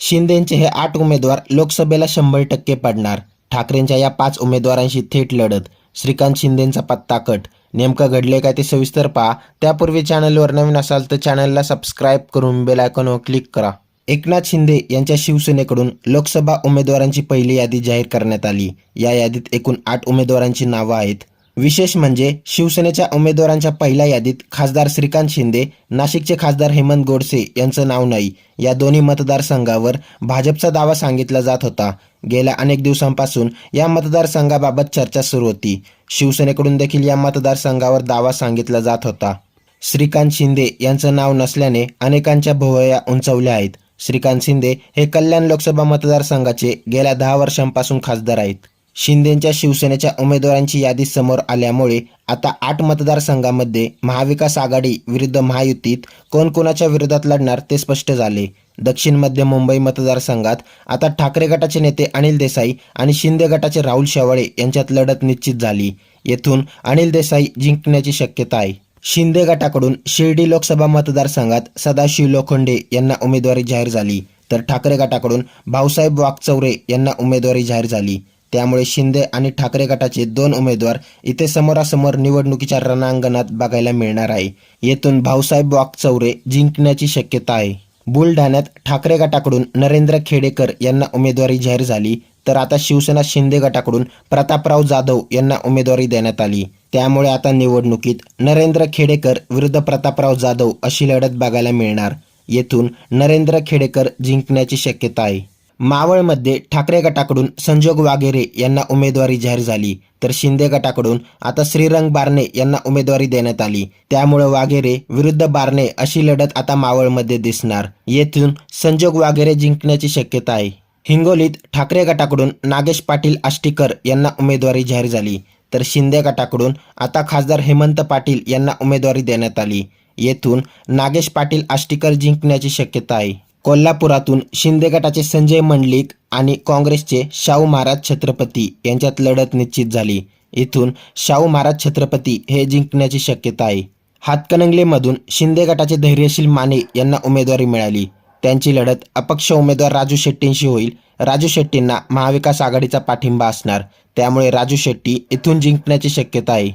शिंदेंचे हे आठ उमेदवार लोकसभेला शंभर टक्के पडणार. ठाकरेंच्या या पाच उमेदवारांशी थेट लढत. श्रीकांत शिंदेंचा पत्ता कट. नेमकं घडले काय ते सविस्तर पहा. त्यापूर्वी चॅनलवर नवीन असाल तर चॅनलला सबस्क्राईब करून बेल आयकॉनवर क्लिक करा. एकनाथ शिंदे यांच्या शिवसेनेकडून लोकसभा उमेदवारांची पहिली यादी जाहीर करण्यात आली. या यादीत एकूण आठ उमेदवारांची नावं आहेत. विशेष म्हणजे शिवसेनेच्या उमेदवारांच्या पहिल्या यादीत खासदार श्रीकांत शिंदे नाशिकचे खासदार हेमंत गोडसे यांचं नाव नाही. या दोन्ही मतदारसंघावर भाजपचा दावा सांगितला जात होता. गेल्या अनेक दिवसांपासून या मतदारसंघाबाबत चर्चा सुरू होती. शिवसेनेकडून देखील या मतदारसंघावर दावा सांगितला जात होता. श्रीकांत शिंदे यांचं नाव नसल्याने अनेकांच्या भोवया उंचवल्या आहेत. श्रीकांत शिंदे हे कल्याण लोकसभा मतदारसंघाचे गेल्या दहा वर्षांपासून खासदार आहेत. शिंदेच्या शिवसेनेच्या उमेदवारांची यादी समोर आल्यामुळे आता आठ मतदारसंघामध्ये महाविकास आघाडी विरुद्ध महायुतीत कोण कोणाच्या विरोधात लढणार ते स्पष्ट झाले. दक्षिण मध्य मुंबई मतदारसंघात आता ठाकरे गटाचे नेते अनिल देसाई आणि शिंदे गटाचे राहुल शेवाळे यांच्यात लढत निश्चित झाली. येथून अनिल देसाई जिंकण्याची शक्यता आहे. शिंदे गटाकडून शिर्डी लोकसभा मतदारसंघात सदाशिव लोखंडे यांना उमेदवारी जाहीर झाली तर ठाकरे गटाकडून भाऊसाहेब वागचौरे यांना उमेदवारी जाहीर झाली. त्यामुळे शिंदे आणि ठाकरे गटाचे दोन उमेदवार इथे समोरासमोर निवडणुकीच्या रणांगणात बघायला मिळणार आहे. येथून भाऊसाहेब वागचौरे जिंकण्याची शक्यता आहे. बुलढाण्यात ठाकरे गटाकडून नरेंद्र खेडेकर यांना उमेदवारी जाहीर झाली तर आता शिवसेना शिंदे गटाकडून प्रतापराव जाधव यांना उमेदवारी देण्यात आली. त्यामुळे आता निवडणुकीत नरेंद्र खेडेकर विरुद्ध प्रतापराव जाधव अशी लढत बघायला मिळणार. येथून नरेंद्र खेडेकर जिंकण्याची शक्यता आहे. मावळमध्ये ठाकरे गटाकडून संजोग वागेरे यांना उमेदवारी जाहीर झाली. तर शिंदे गटाकडून आता श्रीरंग बारणे यांना उमेदवारी देण्यात आली. त्यामुळे वागेरे विरुद्ध बारणे अशी लढत आता मावळमध्ये दिसणार. येथून संजोग वागेरे जिंकण्याची शक्यता आहे. हिंगोलीत ठाकरे गटाकडून नागेश पाटील आष्टीकर यांना उमेदवारी जाहीर झाली. तर शिंदे गटाकडून आता खासदार हेमंत पाटील यांना उमेदवारी देण्यात आली. येथून नागेश पाटील आष्टीकर जिंकण्याची शक्यता आहे. कोल्हापुरातून शिंदे गटाचे संजय मंडलिक आणि काँग्रेसचे शाहू महाराज छत्रपती यांच्यात लढत निश्चित झाली. इथून शाहू महाराज छत्रपती हे जिंकण्याची शक्यता आहे. हातकणंगलेमधून शिंदे गटाचे धैर्यशील माने यांना उमेदवारी मिळाली. त्यांची लढत अपक्ष उमेदवार राजू शेट्टींशी होईल. राजू शेट्टींना महाविकास आघाडीचा पाठिंबा असणार. त्यामुळे राजू शेट्टी इथून जिंकण्याची शक्यता आहे.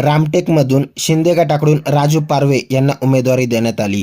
रामटेकमधून शिंदे गटाकडून राजू पारवे यांना उमेदवारी देण्यात आली.